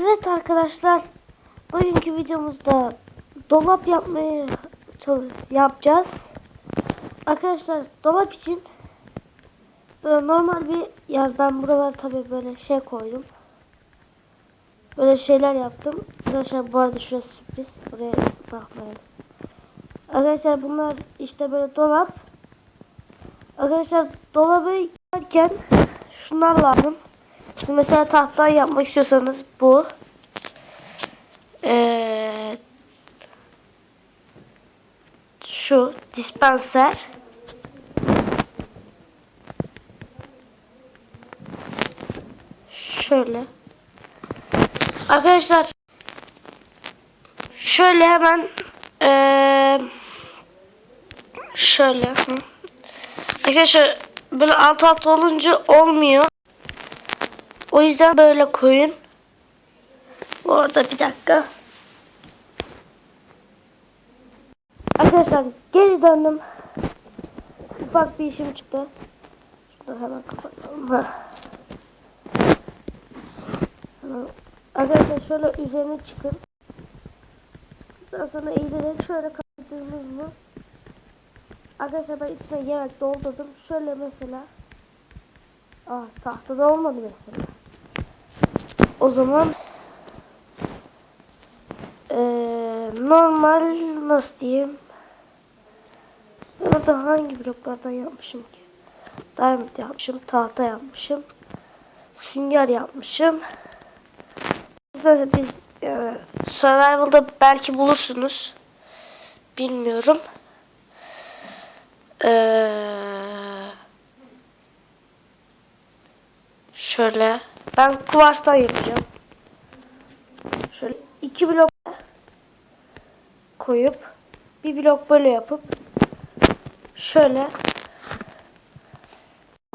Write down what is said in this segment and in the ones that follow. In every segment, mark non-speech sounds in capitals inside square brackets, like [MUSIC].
Evet arkadaşlar. Bugünkü videomuzda dolap yapmayı yapacağız. Arkadaşlar dolap için böyle normal bir yer ben buralar tabii böyle şey koydum. Böyle şeyler yaptım. Arkadaşlar bu arada şurası sürpriz. Buraya bakmayın. Arkadaşlar bunlar işte böyle dolap. Arkadaşlar dolabı yaparken şunlar lazım. Siz mesela tahtadan yapmak istiyorsanız bu. Ee, şu dispenser. Şöyle. Arkadaşlar şöyle hemen ee, şöyle. Arkadaşlar böyle alt alt olunca olmuyor. O yüzden böyle koyun. Bu arada bir dakika. Arkadaşlar geri döndüm. Ufak bir işim çıktı. Şunu hemen kapatalım. Arkadaşlar şöyle üzerine çıkın. Daha sonra eğilerek şöyle kapattığımız mı? Arkadaşlar ben içine yemek doldurdum. Şöyle mesela. Aa tahtada olmadı mesela. O zaman eee, normal nasıl diyeyim? Orada hangi bloklardan yapmışım ki? Diamond yapmışım, tahta yapmışım, sünger yapmışım. Mesela biz e, Survival'da belki bulursunuz. Bilmiyorum. Eee Şöyle. Ben kuvarstan yapacağım. Şöyle iki blok koyup bir blok böyle yapıp şöyle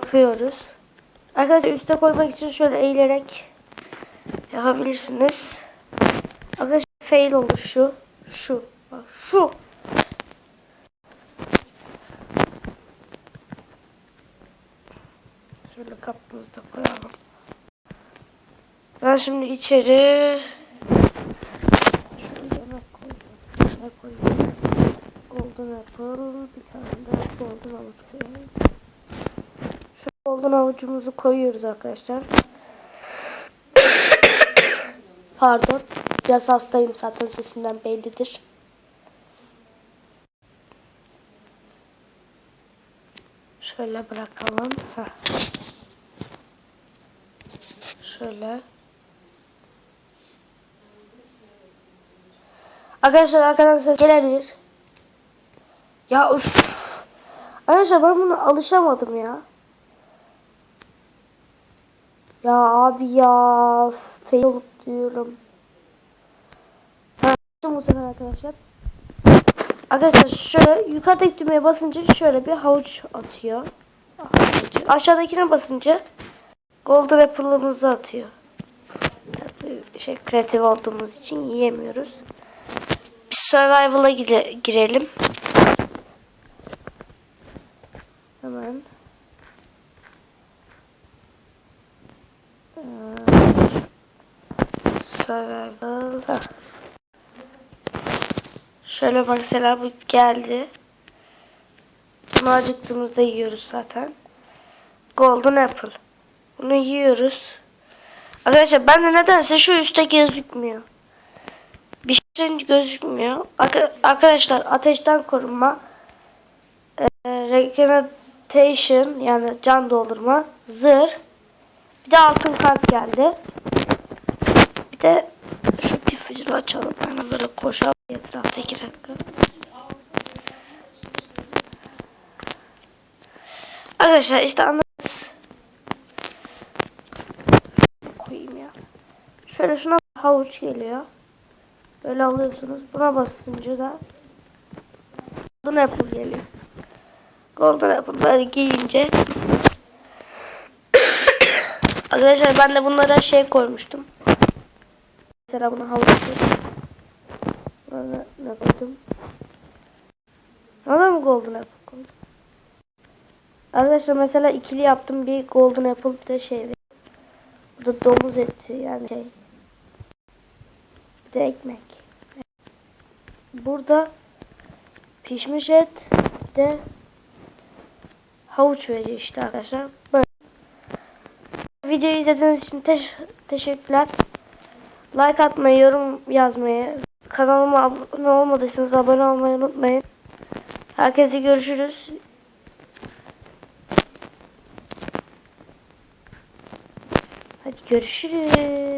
yapıyoruz. Arkadaşlar üste koymak için şöyle eğilerek yapabilirsiniz. Arkadaşlar fail olur şu. Şu. Bak şu. Şöyle kapımızı da koyalım. Ben şimdi içeri. Ne koyayım? Golden apple, bir tane de golden avuç. Şu golden avucumuzu koyuyoruz arkadaşlar. Pardon. Biraz hastayım zaten sesimden bellidir. Şöyle bırakalım. Heh. Şöyle. Arkadaşlar arkadan ses gelebilir. Ya üf. Arkadaşlar ben buna alışamadım ya. Ya abi ya. Fail olup diyorum. Ha, bu sefer arkadaşlar. Arkadaşlar şöyle yukarıdaki düğmeye basınca şöyle bir havuç atıyor. Aşağıdakine basınca Golden Apple'ımızı atıyor. Şey kreatif olduğumuz için yiyemiyoruz. Survival'a gire, girelim. Hemen. Ee, Survival. Şöyle mesela bu geldi. Bunu acıktığımızda yiyoruz zaten. Golden Apple. Bunu yiyoruz. Arkadaşlar ben de nedense şu üstte gözükmüyor. Şey gözükmüyor. Arka- Arkadaşlar ateşten korunma. E, regeneration yani can doldurma. Zırh. Bir de altın kalp geldi. Bir de şu difüzörü açalım. Yani böyle koşalım etrafta iki dakika. Arkadaşlar işte anladınız. Koyayım ya. Şöyle şuna havuç geliyor. Böyle alıyorsunuz. Buna basınca da Golden Apple geliyor. Golden Apple böyle giyince [COUGHS] Arkadaşlar ben de bunlara şey koymuştum. Mesela buna havuç Buna ne, koydum? Buna mı Golden Apple koydum? Arkadaşlar mesela ikili yaptım. Bir Golden Apple bir de şey. Bu da domuz eti yani şey. De ekmek. Burada pişmiş et de havuç veriyor işte arkadaşlar. Böyle. Videoyu izlediğiniz için teş- teşekkürler. Like atmayı, yorum yazmayı, kanalıma abone olmadıysanız abone olmayı unutmayın. Herkese görüşürüz. Hadi görüşürüz.